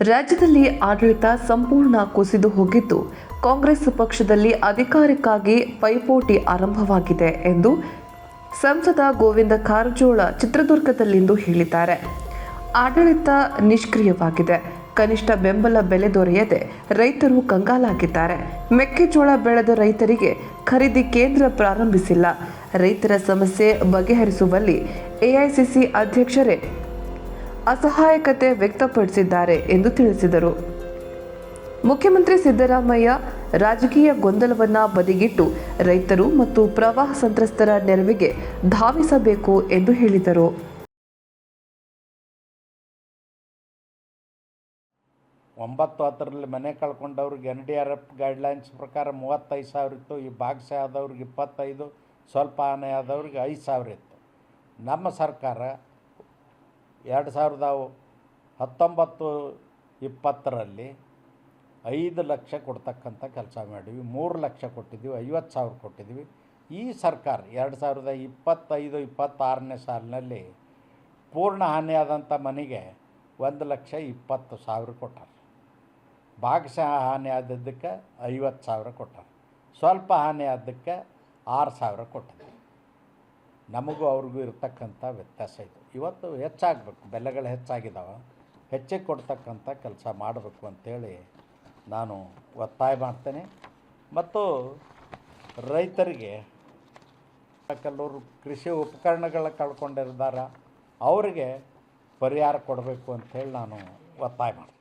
ರಾಜ್ಯದಲ್ಲಿ ಆಡಳಿತ ಸಂಪೂರ್ಣ ಕುಸಿದು ಹೋಗಿದ್ದು, ಕಾಂಗ್ರೆಸ್ ಪಕ್ಷದಲ್ಲಿ ಅಧಿಕಾರಕ್ಕಾಗಿ ಪೈಪೋಟಿ ಆರಂಭವಾಗಿದೆ ಎಂದು ಸಂಸದ ಗೋವಿಂದ ಕಾರಜೋಳ ಚಿತ್ರದುರ್ಗದಲ್ಲಿಂದು ಹೇಳಿದ್ದಾರೆ. ಆಡಳಿತ ನಿಷ್ಕ್ರಿಯವಾಗಿದೆ. ಕನಿಷ್ಠ ಬೆಂಬಲ ಬೆಲೆ ದೊರೆಯದೆ ರೈತರು ಕಂಗಾಲಾಗಿದ್ದಾರೆ. ಮೆಕ್ಕೆಜೋಳ ಬೆಳೆದ ರೈತರಿಗೆ ಖರೀದಿ ಕೇಂದ್ರ ಪ್ರಾರಂಭಿಸಿಲ್ಲ. ರೈತರ ಸಮಸ್ಯೆ ಬಗೆಹರಿಸುವಲ್ಲಿ ಎಐಸಿಸಿ ಅಧ್ಯಕ್ಷರೇ ಅಸಹಾಯಕತೆ ವ್ಯಕ್ತಪಡಿಸಿದ್ದಾರೆ ಎಂದು ತಿಳಿಸಿದರು. ಮುಖ್ಯಮಂತ್ರಿ ಸಿದ್ದರಾಮಯ್ಯ ರಾಜಕೀಯ ಗೊಂದಲವನ್ನ ಬದಿಗಿಟ್ಟು ರೈತರು ಮತ್ತು ಪ್ರವಾಹ ಸಂತ್ರಸ್ತರ ನೆರವಿಗೆ ಧಾವಿಸಬೇಕು ಎಂದು ಹೇಳಿದರು. ಒಂಬತ್ತು ಹತ್ತರಲ್ಲಿ ಮನೆ ಕಳ್ಕೊಂಡವ್ರಿಗೆ N D R F guidelines ಪ್ರಕಾರ ಮೂವತ್ತೈದು ಸಾವಿರ ಇತ್ತು, ಈ ಭಾಗಶಃ ಆದವ್ರಿಗೆ ಇಪ್ಪತ್ತೈದು, ಸ್ವಲ್ಪ ಆನೆ ಆದವ್ರಿಗೆ ಐದು ಸಾವಿರ ಇತ್ತು. ನಮ್ಮ ಸರ್ಕಾರ ಎರಡು ಸಾವಿರದ ಹತ್ತೊಂಬತ್ತು ಇಪ್ಪತ್ತರಲ್ಲಿ ಐದು ಲಕ್ಷ ಕೊಡ್ತಕ್ಕಂಥ ಕೆಲಸ ಮಾಡಿವಿ ಮೂರು ಲಕ್ಷ ಕೊಟ್ಟಿದ್ದೀವಿ ಐವತ್ತು ಸಾವಿರ ಕೊಟ್ಟಿದ್ವಿ. ಈ ಸರ್ಕಾರ ಎರಡು ಸಾವಿರದ ಇಪ್ಪತ್ತೈದು, ಇಪ್ಪತ್ತಾರನೇ ಸಾಲಿನಲ್ಲಿ ಪೂರ್ಣ ಹಾನಿಯಾದಂಥ ಮನೆಗೆ ಒಂದು ಲಕ್ಷ ಇಪ್ಪತ್ತು ಸಾವಿರ ಕೊಟ್ಟಾರೆ. ಭಾಗಶಃ ಹಾನಿ ಆದದ್ದಕ್ಕೆ ಐವತ್ತು ಸಾವಿರ ಕೊಟ್ಟಾರೆ. ಸ್ವಲ್ಪ ಹಾನಿ ಆದಕ್ಕೆ ಆರು ಸಾವಿರ ಕೊಟ್ಟಿದ್ದಾರೆ ನಮಗೂ ಅವ್ರಿಗೂ ಇರತಕ್ಕಂಥ ವ್ಯತ್ಯಾಸ ಇದು. ಇವತ್ತು ಹೆಚ್ಚಾಗಬೇಕು, ಬೆಲೆಗಳು ಹೆಚ್ಚಾಗಿದ್ದಾವೆ ಹೆಚ್ಚಿಗೆ ಕೊಡ್ತಕ್ಕಂಥ ಕೆಲಸ ಮಾಡಬೇಕು ಅಂಥೇಳಿ ನಾನು ಒತ್ತಾಯ ಮಾಡ್ತೇನೆ. ಮತ್ತು ರೈತರಿಗೆ ಕೆಲವರು ಕೃಷಿ ಉಪಕರಣಗಳ ಕಳ್ಕೊಂಡಿರ್ತಾರೆ ಅವರಿಗೆ ಪರಿಹಾರ ಕೊಡಬೇಕು ಅಂಥೇಳಿ ನಾನು ಒತ್ತಾಯ ಮಾಡ್ತೀನಿ.